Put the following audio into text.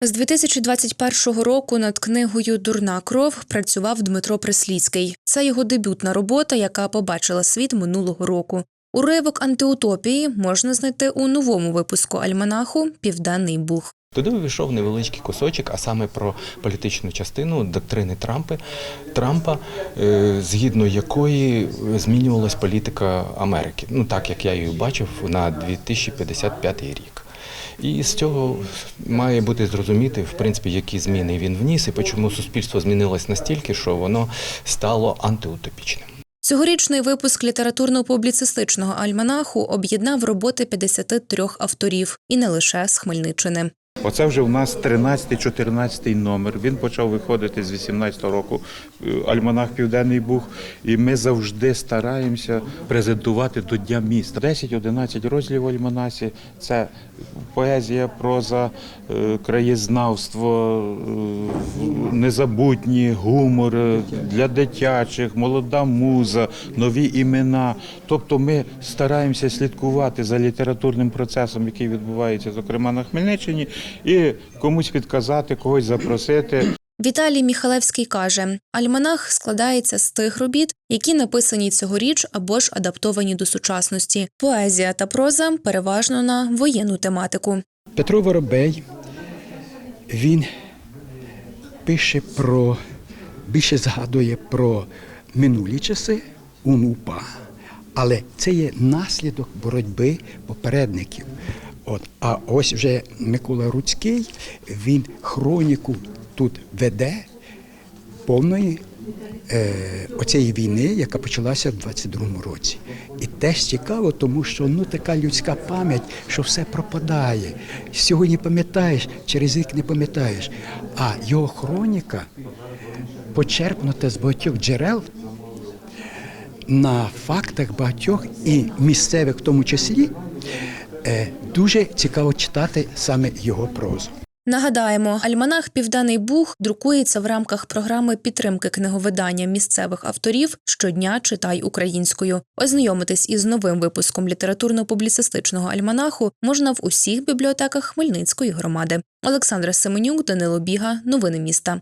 З 2021 року над книгою Дурна кров працював Дмитро Пресліцький. Це його дебютна робота, яка побачила світ минулого року. Уривок антиутопії можна знайти у новому випуску альманаху Південний Буг. Туди увійшов невеличкий кусочок, а саме про політичну частину доктрини Трампа, Трампа, е, згідно якої змінювалась політика Америки. Ну так як я її бачив на 2055 рік. І з цього має бути зрозуміти, в принципі, які зміни він вніс, і чому суспільство змінилось настільки, що воно стало антиутопічним. Цьогорічний випуск літературно-публіцистичного альманаху об'єднав роботи 53 авторів, і не лише з Хмельниччини. Оце вже у нас 13-14 номер. Він почав виходити з 18-го року. е, Альманах Південний Буг. І ми завжди стараємося презентувати до Дня міста. 10-11 розділів в альманасі це поезія, проза, е, краєзнавство, е, незабутні, гумор е, для дитячих, молода муза, нові імена. Тобто ми стараємося слідкувати за літературним процесом, який відбувається, зокрема на Хмельниччині, і комусь підказати, когось запросити. Віталій Міхалевський каже: Альманах складається з тих робіт, які написані цьогоріч або ж адаптовані до сучасності. Поезія та проза переважно на воєнну тематику. Петро Воробей він пише про більше згадує про минулі часи УНУПА, але це є наслідок боротьби попередників. От, а ось вже Микола Руцький він хроніку тут веде повної е, оцієї війни, яка почалася в 22-му році. І теж цікаво, тому що ну така людська пам'ять, що все пропадає. Сьогодні пам'ятаєш, через рік не пам'ятаєш. А його хроніка почерпнута з багатьох джерел на фактах багатьох і місцевих в тому числі. Е, дуже цікаво читати саме його прозу. Нагадаємо, альманах Південний Буг друкується в рамках програми підтримки книговидання місцевих авторів щодня читай українською. Ознайомитись із новим випуском літературно-публіцистичного альманаху можна в усіх бібліотеках Хмельницької громади. Олександра Семенюк, Данило Біга, новини міста.